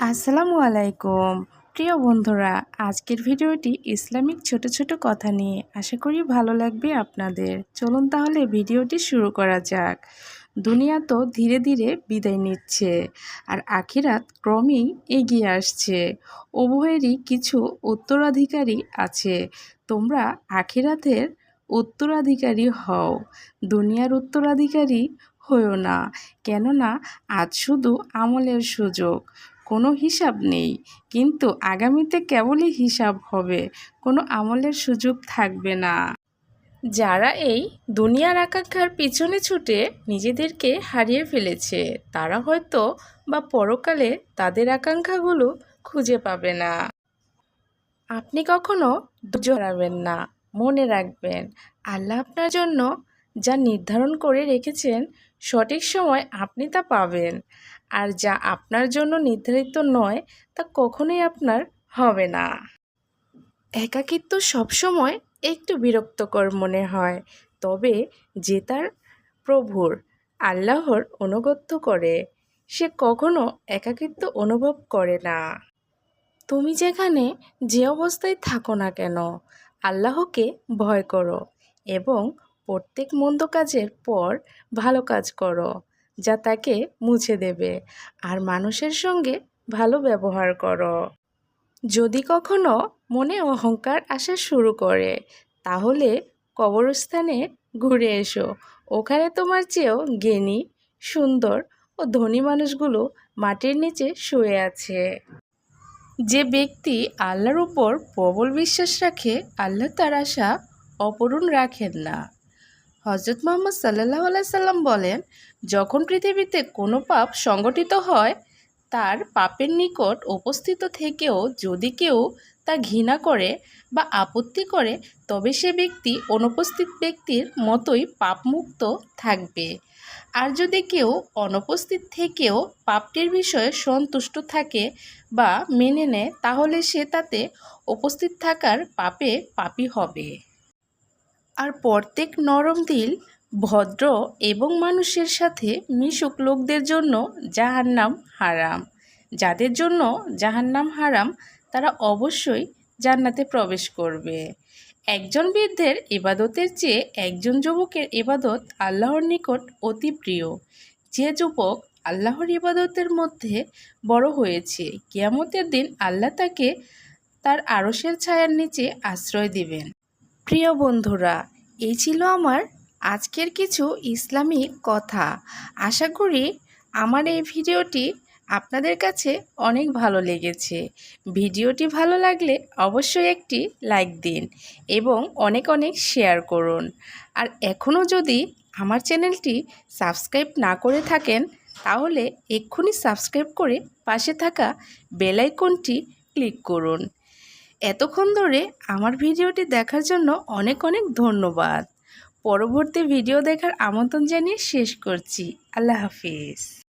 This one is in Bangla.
আসসালামু আলাইকুম। প্রিয় বন্ধুরা, আজকের ভিডিওটি ইসলামিক ছোট ছোট কথা নিয়ে আশা করি ভালো লাগবে আপনাদের। চলুন তাহলে ভিডিওটি শুরু করা যাক। দুনিয়া তো ধীরে ধীরে বিদায় নিচ্ছে আর আখিরাত ক্রমেই এগিয়ে আসছে। উভয়েরই কিছু উত্তরাধিকারী আছে। তোমরা আখিরাতের উত্তরাধিকারী হও। দুনিয়ার উত্তরাধিকারী হও না, কেননা আজ শুধু আমলের সুযোগ। কোনো হিসাব নেই। কিন্তু আগামীতে কেবলই হিসাব হবে, কোনো আমলের সুযোগ থাকবে না। যারা এই দুনিয়ার আকাঙ্ক্ষার পিছনে ছুটে নিজেদেরকে হারিয়ে ফেলেছে, তারা হয়তো বা পরকালে তাদের আকাঙ্ক্ষাগুলো খুঁজে পাবে না। আপনি কখনো হারাবেন না, মনে রাখবেন, আল্লাহ আপনার জন্য যা নির্ধারণ করে রেখেছেন, সঠিক সময় আপনি তা পাবেন। আর যা আপনার জন্য নির্ধারিত নয়, তা কখনোই আপনার হবে না। একাকিত্ব সবসময় একটু বিরক্তকর মনে হয়, তবে যে তার প্রভুর, আল্লাহর অনুগত্য করে, সে কখনো একাকিত্ব অনুভব করে না। তুমি যেখানে যে অবস্থায় থাকো না কেন, আল্লাহকে ভয় করো এবং প্রত্যেক মন্দ কাজের পর ভালো কাজ করো। যা তাকে মুছে দেবে। আর মানুষের সঙ্গে ভালো ব্যবহার করো। যদি কখনো মনে অহংকার আসা শুরু করে, তাহলে কবরস্থানে ঘুরে এসো। ওখানে তোমার চেয়েও জ্ঞানী, সুন্দর ও ধনী মানুষগুলো মাটির নিচে শুয়ে আছে। যে ব্যক্তি আল্লাহর উপর প্রবল বিশ্বাস রাখে, আল্লাহ তার আশা অপূরণ রাখেন না। হজরত মোহাম্মদ সাল্লাহ সাল্লাম বলেন, যখন পৃথিবীতে কোনো পাপ সংগঠিত হয়, তার পাপের নিকট উপস্থিত থেকেও যদি কেউ তা ঘৃণা করে বা আপত্তি করে, তবে সে ব্যক্তি অনুপস্থিত ব্যক্তির মতোই পাপমুক্ত থাকবে। আর যদি কেউ অনুপস্থিত থেকেও পাপটির বিষয়ে সন্তুষ্ট থাকে বা মেনে নেয়, তাহলে সে তাতে উপস্থিত থাকার পাপে পাপি হবে। আর প্রত্যেক নরম দিল ভদ্র এবং মানুষের সাথে মিশুক লোকদের জন্য জাহান্নাম হারাম। যাদের জন্য জাহান্নাম হারাম, তারা অবশ্যই জান্নাতে প্রবেশ করবে। একজন বৃদ্ধের এবাদতের চেয়ে একজন যুবকের এবাদত আল্লাহর নিকট অতি প্রিয়। যে যুবক আল্লাহর ইবাদতের মধ্যে বড় হয়েছে, কিয়ামতের দিন আল্লাহ তাকে তার আরসের ছায়ার নিচে আশ্রয় দিবেন। প্রিয় বন্ধুরা এই ছিল আমার আজকের কিছু ইসলামিক কথা। আশা করি আমার এই ভিডিওটি আপনাদের কাছে অনেক ভালো লেগেছে। ভিডিওটি ভালো লাগলে অবশ্যই একটি লাইক দিন এবং অনেক অনেক শেয়ার করুন। আর এখনও যদি আমার চ্যানেলটি সাবস্ক্রাইব না করে থাকেন, তাহলে এক্ষুনি সাবস্ক্রাইব করে পাশে থাকা বেলাইকনটি ক্লিক করুন। এতক্ষণ ধরে আমার ভিডিওটি দেখার জন্য অনেক অনেক ধন্যবাদ। পরবর্তী ভিডিও দেখার আমন্ত্রণ জানিয়ে শেষ করছি। আল্লাহ হাফিজ।